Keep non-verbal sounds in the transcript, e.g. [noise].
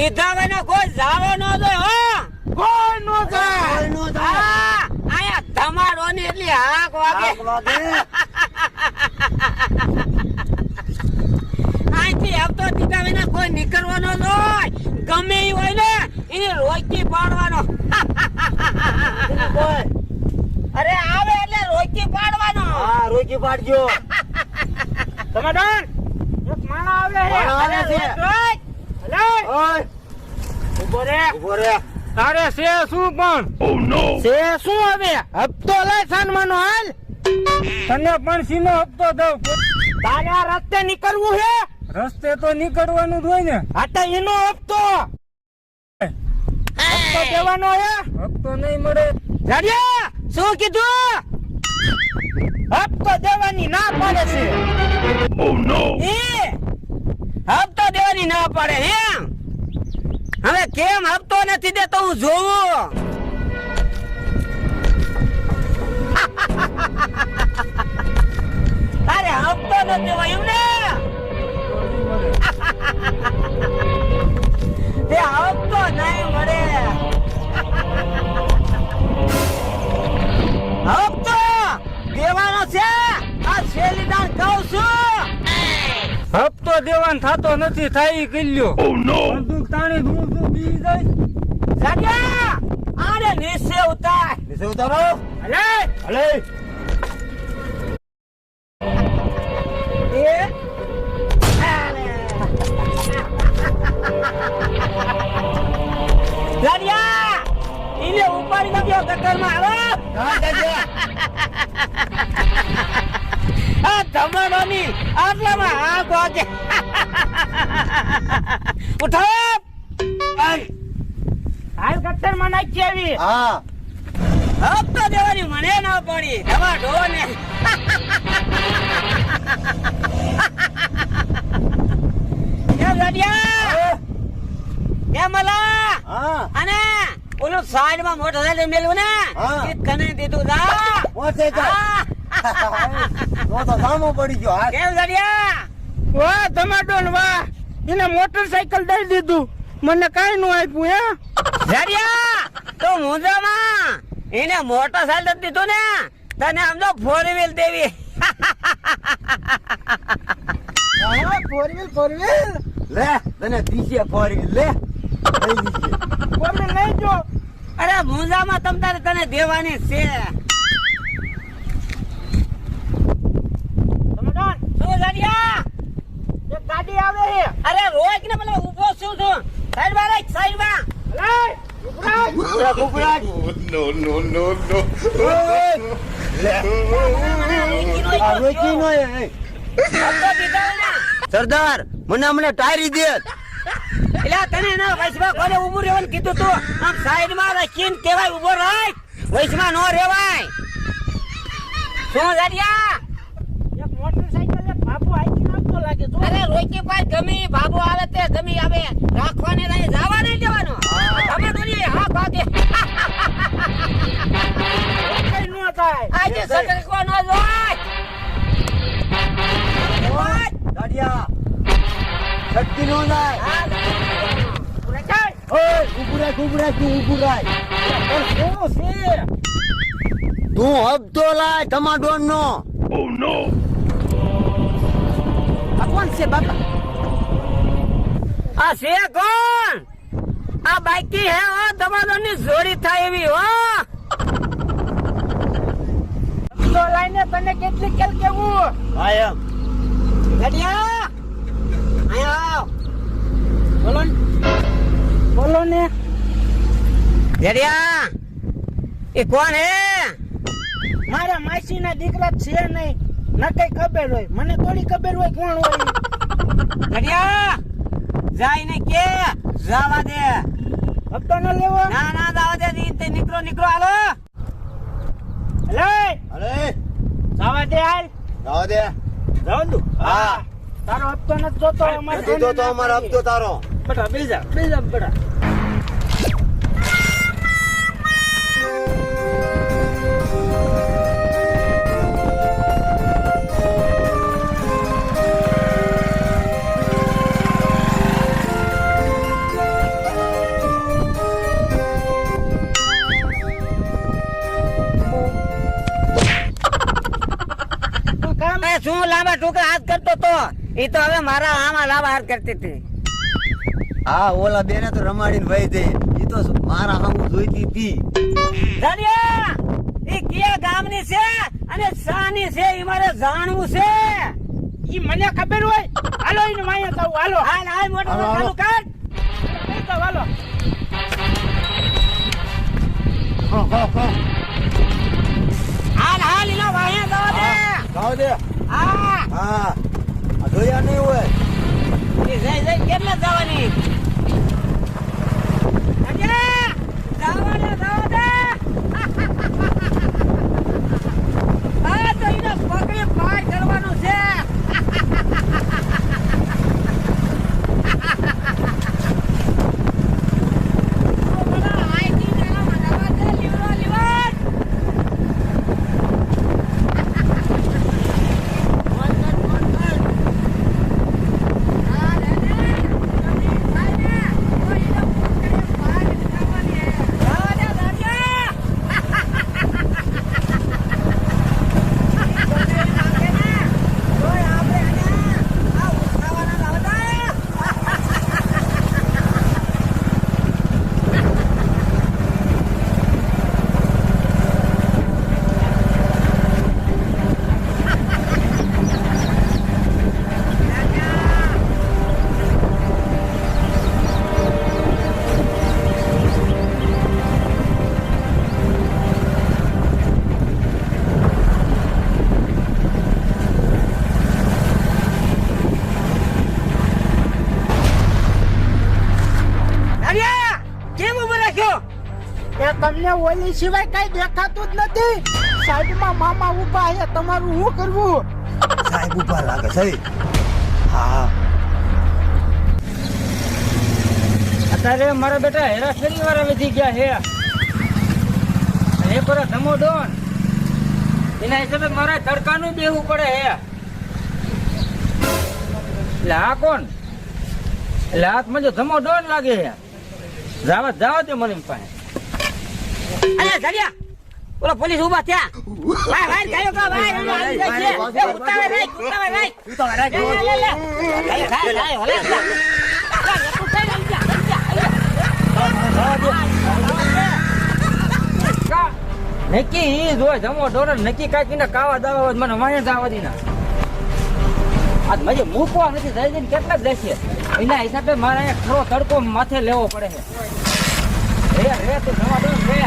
દીધા વગર કોઈ જાવો ન દે હો. કોઈ નો જાય. કોઈ નો જાય. આયા તમારો ધમાડોની એટલી હાક વાગે. વાગે. અહીંથી હપ્તો દીધા વિના કોઈ નીકળવાનો ન હોય. ગમે ઈ હોય ને એને રોકી પાડવાનો. અરે આવે એટલે રોકી પાડવાનો. હા રોકી પાડજો. [laughs] સમાધાન એક માણા આવે છે. તારે છે શું પણ છે શું હવે હપ્તો લઈ સન્માનો હાલ તને પણ સીનો હપ્તો દઉં તારે આ રસ્તે નીકળવું છે રસ્તે તો નીકળવાનું જ હોય ને આટા એનો હપ્તો હપ્તો દેવાનો હે હપ્તો નહીં મળે જાડિયા શું કીધું હપ્તો દેવાની ના પડે છે ઓ નો દેવાની ના પડે હે હવે કેમ હપ્તો નથી દેતો હું જોવું [laughs] અરે હપ્તો નથી હોય ને. [laughs] તે હપ્તો નહીં મળે. [laughs] હપ્તો દેવાનો છે. આ છેલ્લી હપ્તો દેવાન થતો નથી થાય ઈ કરી નો બંદૂક તાણી ધૂળ ધૂળ બી જાય જાગ્યા! આરે નીચે ઉતાર. નીચે ઉતારો. અલે અલે આટલામાં આગ વાગે ઉઠો. હાલ ગટ્ટરમાં નાખી આવી. હા. હપ્તો દેવાની મને ના પડી. દવા ઢો ને. મલા. અને ઓલું સાઈડમાં મોટર સાઈકલ મેલું ને. કને દીધું જા. મોટે જા. [laughs] તો તો સામો પડી ગયો હા કેમ રાડિયા વાહ ટમાટો ને વાહ. એને મોટરસાયકલ દઈ દીધું. મને કઈ નું આપ્યું હે? તો મુંજામાં? એને મોટરસાયકલ દીધું ને? તને આમ તો ફોર વ્હીલ દેવી. ફોર વ્હીલ ફોર વ્હીલ લે તને દીશે વ્હીલ લે. લઈ ફોર વ્હીલ નહીં જો. અરે મુંજામાં તમ તારે તને દેવાની છે ટમાટો શું રાડિયા એક છે અરે રોક ને પેલો ઊભો છું છું સાઈડમાં રાખ સાઈડમાં. [laughs] સરદાર મને હમણાં ટાયરી દે. એટલે તને ના વૈશ્વા કોને ઉભું રહેવાનું કીધું તું? આમ સાઈડમાં રાખીને કેવાય ઊભો રાખ. વૈશ્વા નો રેવાય શું રાડિયા એક મોટરસાયકલ એક બાપુ આઈકી નાખતો લાગે જો અરે રોકી પાય ગમે બાબુ આવે તે ગમે આવે. રાખવાને રહે જવા નહીં દેવાનો. તમે તો નહીં હા ભાગે. કઈ નો થાય. આજે સતર્કો નો જોય દાડિયા શક્તિ નો ઓય રાખ તું હબતો લાય તમા ડોન નો હપ્તો લાય ટમાટોન નો કોણ છે બાપા? આ છે કોણ? આ બાઈકી હે હો તમારો ની જોડી થાય એવી હો. તો લાઈને તને કેટલી કેલ કેવું? એમ ગડિયા આવ. બોલો બોલો ને. ગડિયા એ કોણ હે? મારા માસી ના દીકરા છે નહીં. ના કઈ ખબર હોય. મને થોડી ખબર હોય કોણ હોય. ઘડિયા જાય ને કે જવા દે. હપ્તો ન લેવો? ના ના જવા દે દીન તે નીકળો નીકળો હાલો. હલે? હલે. જવા દે હાલ. જાવ દે. જવા દઉં? હા. તારો હપ્તો ન જોતો અમારે જોતો તો તો હપ્તો તારો. બેટા બેજા બેજા બેટા શું લાંબા ટૂંકા હાથ કરતો તો એ તો હવે મારા આમાં લાંબા હાથ કરતી હતી. હા ઓલા બેને તો રમાડીને વહી દે એ તો મારા હામું જોઈતી હતી? ધન્યા એ કયા ગામની છે અને સાની છે એ મારે જાણવું છે. ઈ મને ખબર હોય? હાલો ઈને માયા જાવ હાલો. હાલ હાલ મોટો. ચાલુ તો હાલો. કેટલે જવાની ધનિયા, જવા દે જવા દે આ તો એને પકડી પાર કરવાનું છે બધા આઈટી મેળામાં જવા દે, લીવડો લીવડ. ફોન કર, ફોન કર. હા, રે, રે. જલ્દી થાય ને. તો એને પકડી પાર કરવાની છે. જવા દે, ધનિયા. તોય આપણે એને આ ઉઠાવાના લાવતા. ધનિયા, કેમ ઊભો રાખ્યો એ તમને ઓલી સિવાય કઈ દેખાતું જ નથી. સાઈડમાં મામા ઊભા છે તમારું શું કરવું? સાહેબ ઊભા લાગે છે. હા? અત્યારે મારા બેટા હેરાફેરી વાળા વધી ગયા હે એ પર ધમો ડોન એના હિસાબે મારે તડકાનું દેવું પડે હે એટલે આ કોણ? એટલે હાથમાં જો ધમો ડોન લાગે હે જાવા જાવા દે મને પાસે. અરે ધનિયા ઓલો પોલીસ ઊભા થયા. ભાઈ ભાઈ ગયો કા ભાઈ. આવી જાય છે એ ઉતાવે રે ઉતાવે રે ઉતાવે રે લે લે લે લે ઓલે લે. લઈ જા નક્કી ઈ જ હોય ધમો ડોન નક્કી કાંઈક ને કાવા દાવા મને વાંહે જવા દીના આજ મજે મૂકવા નથી જઈ જઈને કેટલા જ લેશે. એના હિસાબે મારે ખરો તડકો માથે લેવો પડે છે. રે રે તું ધમા ડોન રે